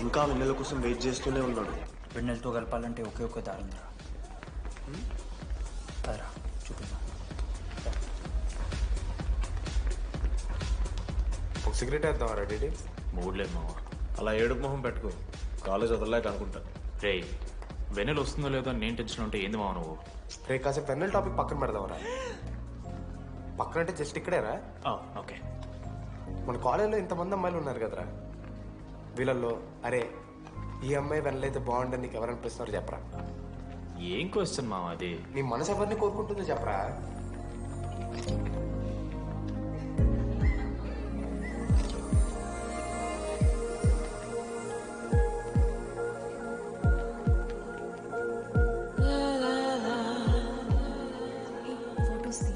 ఇంకా వెన్నెల కోసం వెయిట్ చేస్తూనే ఉన్నాడు. వెన్నెలతో కలపాలంటే ఒకే ఒక దారి ఉందిరా పదరా చూపిద్దాం ఒక సిగరెట్ వేద్దాం రెడీ మూడ్ లేదు మావా. అలా ఏడుపు మొహం పెట్టుకో. కాలేజ్ వదలలేక అనుకుంటా రే వెన్నెల వస్తుందో లేదో అని నేను టెన్షన్ ఉంటే ఏంది మావ నువ్వు? రే కాసేపు పెన్నెల్ టాపిక్ పక్కన పెడదాంరా పక్కన అంటే జస్ట్ ఇక్కడేరా. ఆ, ఓకే. మన కాలేజీలో ఇంతమంది అమ్మాయిలు ఉన్నారు కదరా. వీళ్ళల్లో అరే ఈ అమ్మాయి వెళ్ళైతే బాగుండని నీకు ఎవరు అనిపిస్తున్నారు చెప్పరా? ఏం క్వశ్చన్ మావ అది? నీ మనసు ఎవరిని కోరుకుంటుందో చెప్పరా? ఫొటోస్ తీ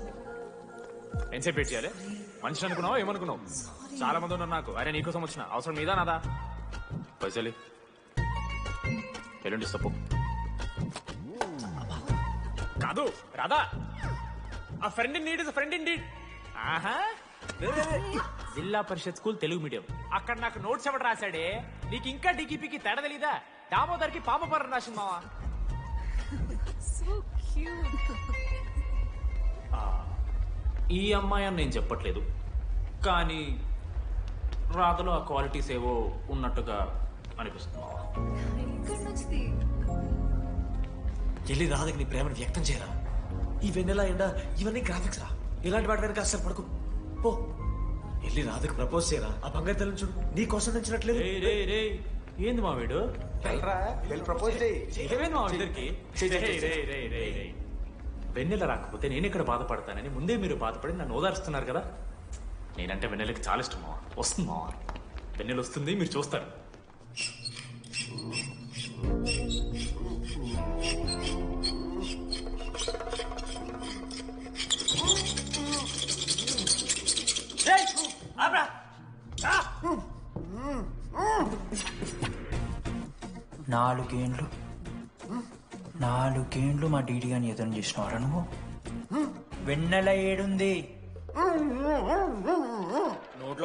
ఎంతసేపు చేయాలి? మనిషి అనుకున్నావు? ఏమనుకున్నావు? చాలా మంది ఉన్నారు నాకు. అరే నీకోసం వచ్చిన అవసరం మీదా నాదా? పైసలి. ఎల్లుండి తప్పు కాదు. రాదా a friend in need is friend in need ఆహా జిల్లా పరిషత్ స్కూల్ తెలుగు మీడియం. అక్కడ నాకు నోట్స్ ఎవడు రాశాడే? నీకు ఇంకా డిగిపికి తేడా తెలీదా? దామోదర్కి పాపపరం రాసింది మావా? సో క్యూట్ ఈ అమ్మాయి అని నేను చెప్పట్లేదు. కానీ రాతలో ఆ క్వాలిటీస్ ఏవో ఉన్నట్టుగా అనిపిస్తుంది. వెళ్ళి రాధకి నీ ప్రేమను వ్యక్తం చేయరా? ఈ వెన్నెల ఎండ ఇవన్నీ గ్రాఫిక్స్ రా. ఇలాంటి వాటి వెనక అస్సలు పడుకో. పో. వెళ్ళి రాధకి ప్రపోజ్ చేయరా? ఆ బంగారు తల్లిని చూడు. నీ కోసం నచ్చినట్లేదు. ఏంది మా వీడు వెన్నెల రాకపోతే నేను ఇక్కడ బాధపడతానని ముందే మీరు బాధపడి నన్ను ఓదారుస్తున్నారు కదా? నేనంటే వెన్నెలకి చాలా ఇష్టం మావా వస్తుంది? మావా వెన్నెల వస్తుంది మీరు చూస్తారు. నాలుగేండ్లు. నాలుగేండ్లు మా డీడీ గాని ఎదురు చేసినవారా నువ్వు? వెన్నెల ఏడుంది.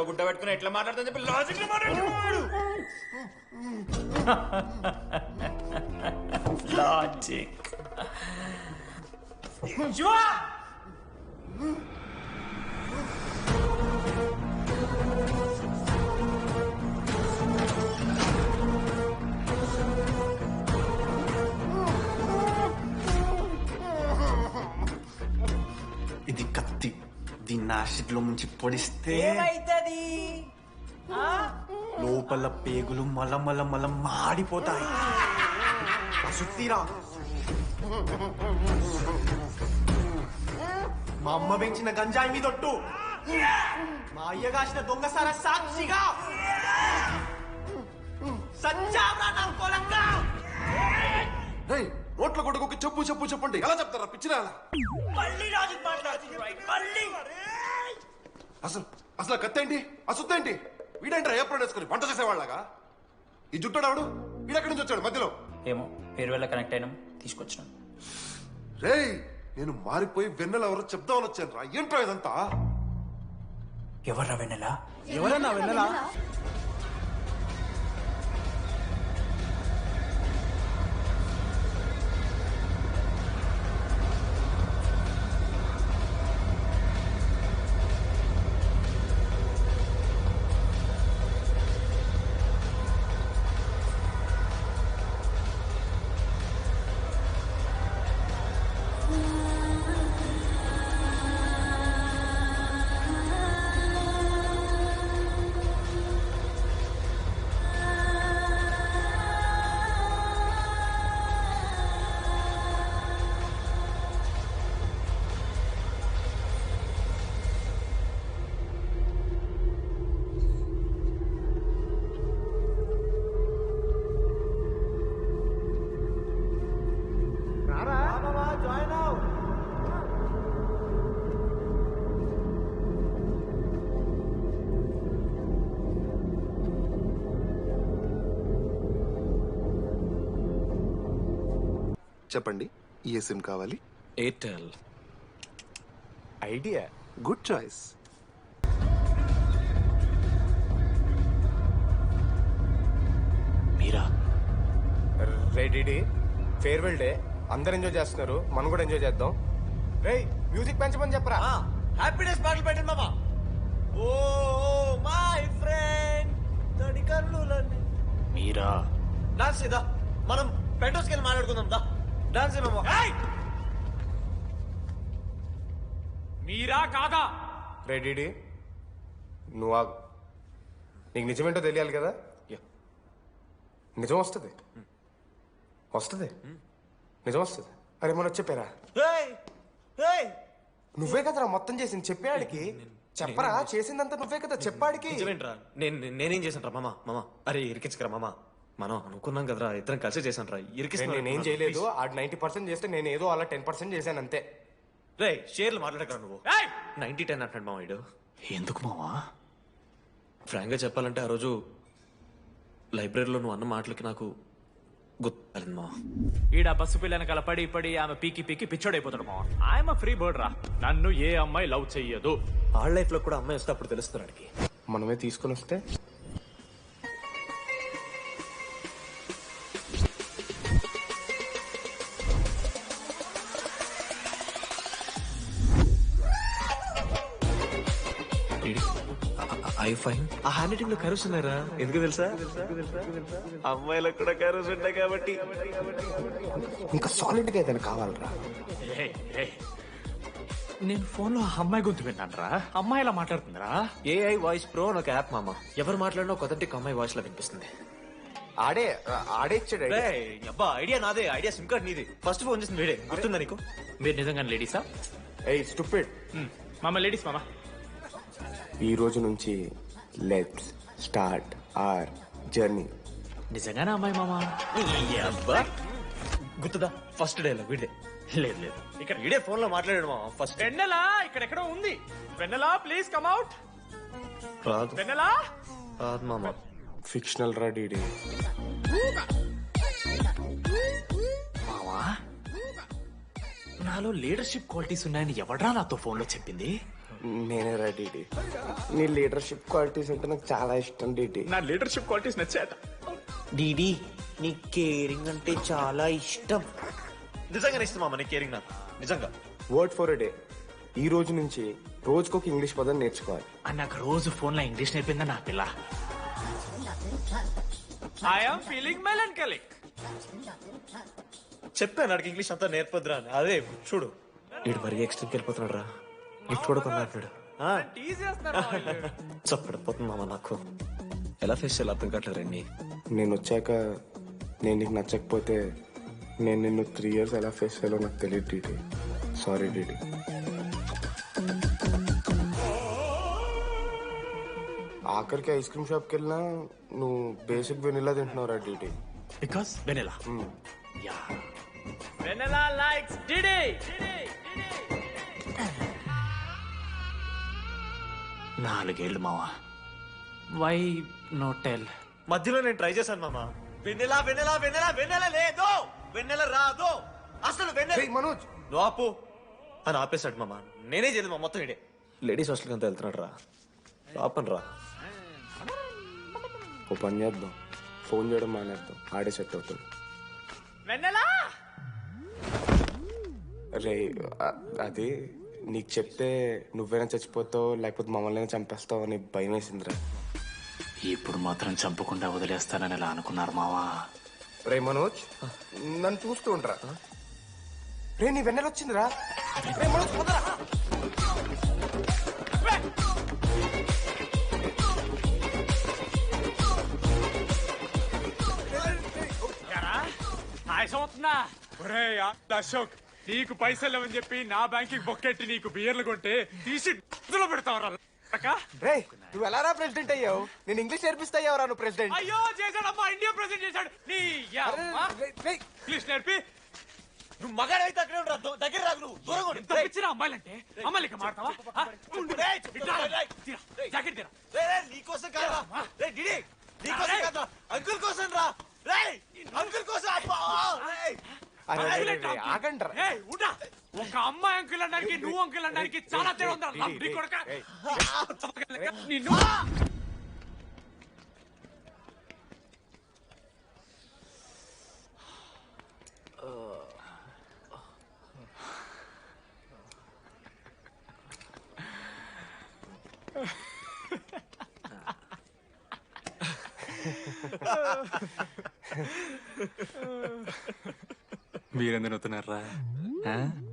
గుడ్డ పెట్టుకుని ఎట్లా మాట్లాడుతుంది చెప్పి లాజిక్ లాజిక్ దీన్ని యాసిడ్లో ముంచి పొడిస్తే ఏమైతుంది? లోపల పేగులు మల మల మల మాడిపోతాయి. సుత్తిరా మా అమ్మ పెంచిన గంజాయి మీదొట్టు మా అయ్య కాసిన దొంగసార సాక్షిగా. సచ్చావ్రా నా కొలంగా నోట్ల కొడుకు చెప్పు చెప్పు చెప్పండి. ఎలా చెప్తారా? పిచ్చిరా మళ్ళీ లాజిక్ మాట్లాడుతుంది మళ్ళీ అసలు అసలు కత్తేంటి? ఆ సుత్తేంటి? వీడేంట్రా ఏప్రిల్ వేసుకుని వంట చేసేవాళ్ళగా ఈ జుట్టాడాడు వీడెక్కడి నుంచి వచ్చాడు మధ్యలో? ఏమో పేరు వల్ల కనెక్ట్ అయినాం తీసుకొచ్చినాం. రేయ్ నేను మారిపోయి వెన్నెల ఎవరో చెప్దామని వచ్చాను రా ఏంట్రా ఇదంతా? ఎవర్రా వెన్నెల? ఎవరన్నా వెన్నెలా? చెప్పండి. ఏ సిమ్ కావాలి? ఎయిర్టెల్. ఐడియా. Good choice. మీరా? Ready farewell day. అందరు ఎంజాయ్ చేస్తున్నారు. మనం కూడా ఎంజాయ్ చేద్దాం. రే మ్యూజిక్ పెంచమని చెప్పరా? హ్యాపీనెస్ పాటలు పెట్టండి బాబా ఓ మై ఫ్రెండ్ తడి కర్నూలండి మీరా? నా సిదా మనం పెంటోస్కి వెళ్ళి మాట్లాడుకుందాం దా. డాన్స్ మామా మీరా కాదా? రే డిడి నువ్వు ఆగు. నీకు నిజమేంటో తెలియాలి కదా? నిజం వస్తుంది. వస్తుంది. నిజం వస్తుంది. అరే మనం చెప్పారా ఏయ్! ఏయ్! నువ్వే కదరా మొత్తం చేసింది? చెప్పాడికి చెప్పరా? చేసిందంతా నువ్వే కదా చెప్పాడికి నిజమేంట్రా? నేను నేను- నేనేం చేశాను రా మామ మామ. అరే ఇరికించకరా మామ. మనం అనుకున్నాం కదరా ఇద్దరం కలిసి చేశాను రా నేను- నేనేం చేయలేదు ఆ నైన్టీ పర్సెంట్ చేస్తే నేను ఏదో అలా టెన్ పర్సెంట్ చేశాను అంతే. రే షేర్లు మాట్లాడకరా నువ్వు. నైన్టీ టెన్ అంటాడు మామ వీడు. ఎందుకు మావా? ఫ్రాంక్గా చెప్పాలంటే ఆ రోజు లైబ్రరీలో నువ్వు అన్న మాటలకి నాకు గుర్తు మా ఈడ బస్సు పిల్లని కల పడి పడి ఆమె పీకి పీకి పిచ్చోడైపోతాడు మా ఆయమ ఫ్రీ బర్డ్ రా. నన్ను ఏ అమ్మాయి లవ్ చెయ్యదు. వాళ్ళ లైఫ్లో కూడా అమ్మాయి వస్తే అప్పుడు తెలుస్తుంది వాడికి. మనమే తీసుకొని వస్తే ఐ ఫైన్ ఆ హ్యాండ్ రైటింగ్లో కరుస్ ఉన్నారా ఎందుకు తెలుసా? అమ్మాయిలకు కూడా కరుస్ ఉంటాయి కాబట్టి. ఇంకా సాలిడ్గా ఏదైనా కావాలరా. నేను ఫోన్లో అమ్మాయి గొంతు విన్నాను రా అమ్మాయి ఇలా మాట్లాడుతుందిరా? ఏఐ వాయిస్ ప్రో అని ఒక యాప్ మామ. ఎవరు మాట్లాడినా కొత్తటి అమ్మాయి వాయిస్లో వినిపిస్తుంది. ఆడే ఆడే ఇచ్చాడు idea. రేయ్, అబ్బా ఐడియా నాదే. ఐడియా సిమ్ కార్డ్ నీది. ఫస్ట్ ఫోన్ చేసింది వీడే. గుర్తుందా నీకు? మీరు నిజంగా లేడీసా ఏయ్ స్టూపిడ్ మామ లేడీస్ మామ. ఈ రోజు నుంచి లెట్స్ స్టార్ట్ ఆర్ జర్నీ. నిజంగానే అమ్మాయి మామ? గుర్తుదా? ఫస్ట్ డే లో వీడే లేదు లేదు. ఇక్కడ వీడే ఫోన్లో మాట్లాడాడు మామ ఫస్ట్. వెన్నెలా? ఇక్కడెక్కడో ఉంది. వెన్నెలా ప్లీజ్ కమ్ అవుట్ రాదు. వెన్నెలా? రాదు మామ. ఫిక్షనల్ రా డీడీ. నాలో లీడర్షిప్ క్వాలిటీస్ ఉన్నాయని ఎవడ్రా నాతో ఫోన్లో చెప్పింది? నేనే రా డీడీ నీ లీడర్షిప్ క్వాలిటీస్ అంటే నాకు చాలా ఇష్టం డీడీ నా లీడర్షిప్ క్వాలిటీస్ నచ్చాట డీడీ నీ కేరింగ్ అంటే చాలా ఇష్టం. నిజంగా ఇష్టం మామ నీ కేరింగ్ నాకు. నిజంగా. వర్డ్ ఫర్ డే ఈ రోజు నుంచి రోజుకొక ఇంగ్లీష్ పదం నేర్చుకోవాలి. అని నాకు రోజు ఫోన్లో ఇంగ్లీష్ నేర్పిందా నా పిల్ల? ఐఎమ్ ఫీలింగ్ మెలంకలిక్ చెప్పాను నాకు ఇంగ్లీష్ అంతా నేర్పొద్దురా అని. అదే చూడు. వీడు మరీ ఎక్స్ట్రీమ్కి వెళ్ళిపోతున్నాడు రా. గిఫ్ట్ కూడా కొన్నాడు. చప్పడిపోతుంది మామ నాకు. ఎలా ఫేస్ చేయాలి అర్థం కావట్లేదు రండి. నేను వచ్చాక నేను నీకు నచ్చకపోతే నేను నిన్ను త్రీ ఇయర్స్ ఎలా ఫేస్ చేయాలో నాకు తెలియదు డీడీ సారీ డీడీ ఆఖరికి ఐస్ క్రీమ్ షాప్కి వెళ్ళినా నువ్వు బేసిక్ వెనిలా తింటున్నావురా డీడీ బికాస్ వెనెలా యా వెన్నెలా లైక్స్ డిడి నాలుగేళ్ళు మావా. వై నో టెల్ మధ్యలో నేను ట్రై చేశాను మామ. వెన్నెలా వెన్నెలా వెన్నెలా వెన్నెల లేదు వెన్నెల రాదు అసలు వెన్నెల మనోజ్! నువ్వు ఆపు. అని ఆపేశాడు మామ. నేనే చేయలేదు మా మొత్తం ఇడే. లేడీస్ హాస్టల్కి అంతా వెళ్తున్నాడు రా. ఆపను రా. ఓ పని చేద్దాం. ఫోన్ చేయడం మానేద్దాం. ఆడే సెట్ అవుతుంది వెన్నెలా? రే అది నీకు చెప్తే నువ్వైనా చచ్చిపోతావు లేకపోతే మమ్మల్ని చంపేస్తావు అని భయం వేసిందిరా ఇప్పుడు మాత్రం చంపకుండా వదిలేస్తానని ఎలా అనుకున్నారు మావా? రే మనోజ్ నన్ను చూస్తూ ఉండరా? రే నీ వెన్నెల వచ్చిందిరా రే మనోజ్ పోతారా అవుతుందా ఒరే అశోక్ నీకు పైసలు లేవని చెప్పి నా బ్యాంకింగ్ బొక్కెట్టి నీకు బియర్లు కొంటే తీసి ఇందులో పెడతావరా. రే నువ్వు ఎలా రా ప్రెసిడెంట్ అయ్యావు? నేను ఇంగ్లీష్ నేర్పిస్తా అయ్యావురా నువ్వు ప్రెసిడెంట్. అయ్యో చేశాడమ్మా ఇండియా ప్రెసిడెంట్ చేశాడు. నీ ఇంగ్లీష్ నేర్పి. నువ్వు మగాడైతే అక్కడే ఉండరా? దో- దగ్గర రాదు నువ్వు దూరంగా ఉండు. ఎంత పిచ్చిన అమ్మాయిలంటే మాడతావా ఆ? ఉండు. రేయ్, ఇట్లా రా. తీరా. జాకెట్ తీరా. రేయ్, రేయ్, నీకోసం కాదురా. రే డిడి నీకోసం కాదురా. అంకుల్ కోసం రా. రేయ్ అంకుల్ కోసం ఒక అమ్మాయి అంకుల్ అనడానికి నువ్వు అంకుల్ అనడానికి చాలా తేడా ఉందా? నీ కొడక. నిన్ను మీరెందుకు నవ్వుతున్నారా?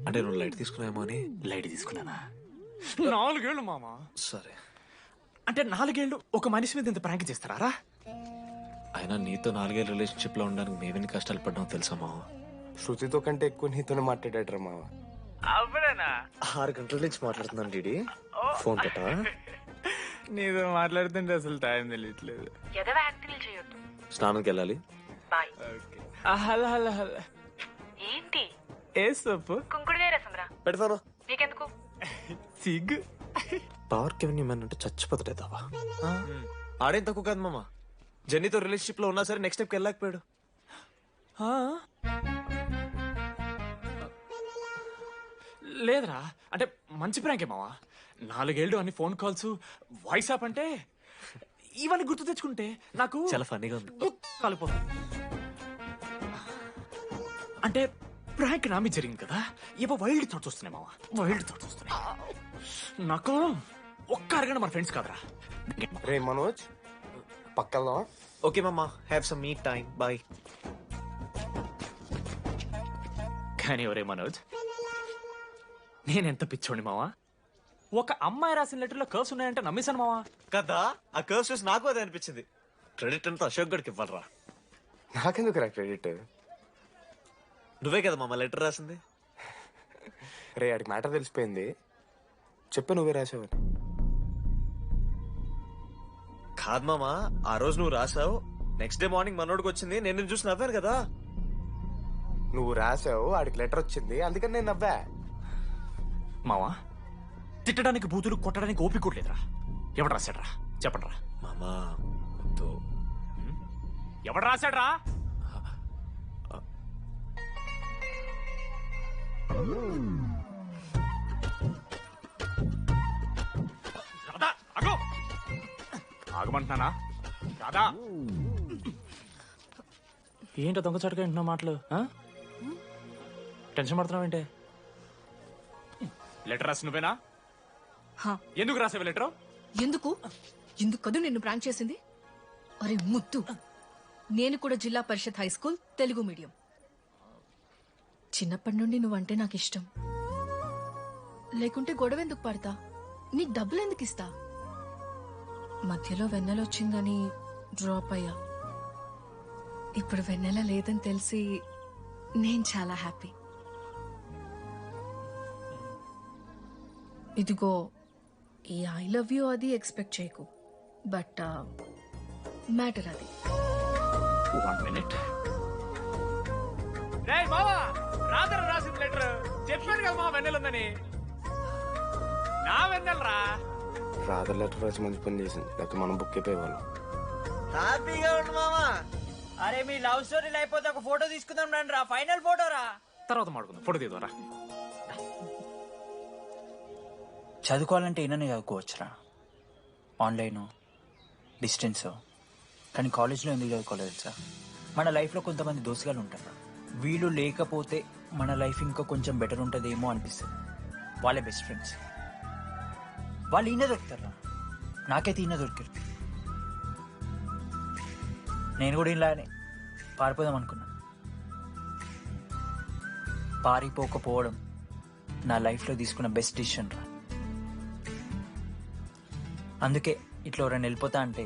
అంటే నువ్వు లైట్ తీసుకున్నామో అని లైట్ తీసుకున్నానా? నాలుగేళ్ళు మామ. సరే. అంటే నాలుగేళ్ళు ఒక మనిషి మీద ఇంత ప్రాంక్ చేస్తారా? అయినా నీతో నాలుగేళ్ళ రిలేషన్షిప్లో ఉండడానికి మేమెన్ని కష్టాలు పడ్డామో తెలుసా మావ? శృతితో కంటే ఎక్కువ నీతోనే మాట్లాడాడు మావ. అవునా ఆరు గంటల నుంచి మాట్లాడుతున్నాను డీడీ. ఫోన్ పెట్టా నీతో మాట్లాడుతుంటే అసలు టైం తెలియట్లేదు. ఎదవ యాక్టింగ్లు చేయొద్దు. స్నానంకి వెళ్ళాలి బాయ్ హలో హలో హలో. ఏంటి? ఏ సొప్పు కుంకుడుగాయ రసం రా పెడతాను. నీకెందుకు? సిగ్గు. పవర్ కెవెన్ ఇమ్మని అంటే చచ్చిపోతాడేదావా ఆడేం తక్కువ కాదు మామ. జెన్నీతో రిలేషన్షిప్లో ఉన్నా సరే నెక్స్ట్ స్టెప్కి వెళ్ళలేకపోయాడు. లేదురా. అంటే మంచి ప్రాంకే మావా నాలుగేళ్ళు అన్ని ఫోన్ కాల్స్ వాయిస్ ఆప్ అంటే ఇవన్నీ గుర్తు తెచ్చుకుంటే నాకు చాలా ఫన్నీగా ఉంది. కాలిపోతుంది. అంటే ప్రాంక్ నామి జరిగింది కదా ఏవో వైల్డ్ థాట్స్ వస్తున్నాయి మావా. వైల్డ్ థాట్స్ వస్తున్నాయి. నాకు ఒక్క అరగంట మన ఫ్రెండ్స్ కాదురా. రే మనోజ్ పక్కల్లో ఓకే మామ have some meet time boy కానీ ఒరే మనోజ్ నేనెంత పిచ్చోండి మావా? ఒక అమ్మాయి రాసిన లెటర్లో కర్వ్స్ ఉన్నాయంటే నమ్మేశాను మావా. కదా? ఆ కర్వ్స్ చూసి నాకు అదే అనిపించింది. క్రెడిట్ అంతా అశోక్ గడికి ఇవ్వాలరా. నాకెందుకు రా క్రెడిట్ నువ్వే కదా మామ లెటర్ రాసింది? రే ఆడికి మ్యాటర్ తెలిసిపోయింది. చెప్పు నువ్వే రాసావని కాదు మామ ఆ రోజు నువ్వు రాసావు. నెక్స్ట్ డే మార్నింగ్ మనోడికి వచ్చింది. నేను నిన్ను చూసి నవ్వాను కదా. నువ్వు రాసావు ఆడికి లెటర్ వచ్చింది. అందుకని నేను నవ్వా. మావా తిట్టడానికి బూతులు కొట్టడానికి ఓపిక కూడా లేదురా. ఎవడు రాశాడ్రా? చెప్పండిరా. మామా వద్దు. ఎవడు రాశాడ్రా? రాధా ఆగు. ఆగమంటున్నానా? రాధా. ఏంటో దొంగచాటుగా వింటున్నా మాటలు ఆ? టెన్షన్ పడుతున్నావు ఏంటే లెటర్ రాసి నువ్వేనా? హా. ఎందుకు రాసావు లెటర్? ఎందుకు? ఎందుకు కదూ నిన్ను ప్రాంక్ చేసింది? అరే ముద్దు. నేను కూడా Zilla Parishad high school Telugu medium. చిన్నప్పటి నుండి నువ్వంటే నాకు ఇష్టం లేకుంటే గొడవ ఎందుకు పడతా? నీకు డబ్బులు ఎందుకు ఇస్తా? మధ్యలో వెన్నెల వచ్చిందని డ్రాప్ అయ్యా. ఇప్పుడు వెన్నెల లేదని తెలిసి నేను చాలా హ్యాపీ. ఇదిగో ఈ ఐ లవ్ యూ అది ఎక్స్పెక్ట్ చేయకు. బట్ మ్యాటర్ అది. వన్ మినిట్ రేయ్ మావా రాత్రి రాసిన లెటర్. చెప్పాను కదా మా వెన్నెల ఉందని. నా వెన్నెలరా? రాధర్ లెటర్ రాసి మంచి పని చేసింది. లేకపోతే మనం బుక్ అయిపోయేవాళ్ళం హ్యాపీగా ఉండు మామా అరే మీ లవ్ స్టోరీలు అయిపోతే ఒక ఫోటో తీసుకుందాం రండి రా. ఫైనల్ ఫోటో రా. తర్వాత మాడుకుందాం ఫోటో తీద్దారా చదువుకోవాలంటే ఏనని చదువుకోవచ్చురా. ఆన్లైన్ డిస్టెన్స్ కానీ కాలేజ్లో ఎందుకు చదువుకోలేదు తెలుసా? మన లైఫ్లో కొంతమంది దోస్తుగాలు ఉంటారు. వీళ్ళు లేకపోతే మన లైఫ్ ఇంకా కొంచెం బెటర్ ఉంటుందేమో అనిపిస్తుంది. వాళ్ళే బెస్ట్ ఫ్రెండ్స్ వాళ్ళు ఈయన దొరుకుతారా. నాకైతే ఈయన దొరికారు. నేను కూడా ఇలానే పారిపోదాం అనుకున్నా. పారిపోకపోవడం నా లైఫ్లో తీసుకున్న బెస్ట్ డిసిషన్ రా. అందుకే ఇట్లా ఎవరైనా వెళ్ళిపోతా అంటే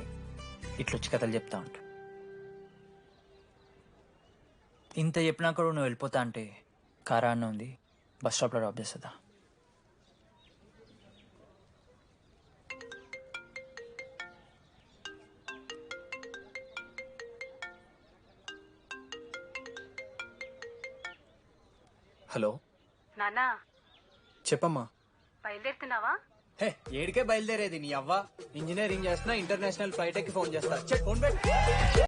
ఇట్లా వచ్చి కథలు చెప్తా ఉంటా. ఇంత చెప్పినా కూడా నువ్వు వెళ్ళిపోతా అంటే కారా అన్న ఉంది బస్ స్టాప్లో డ్రాప్ చేస్తుందా హలో? నానా చెప్పమ్మా. బయలుదేరుతున్నావా? హే ఏడికే బయలుదేరేది నీ అవ్వ. ఇంజనీరింగ్ చేస్తున్నా ఇంటర్నేషనల్ ఫ్లైట్ ఎక్కి ఫోన్ చేస్తా. చెక్ ఫోన్ పెట్టి.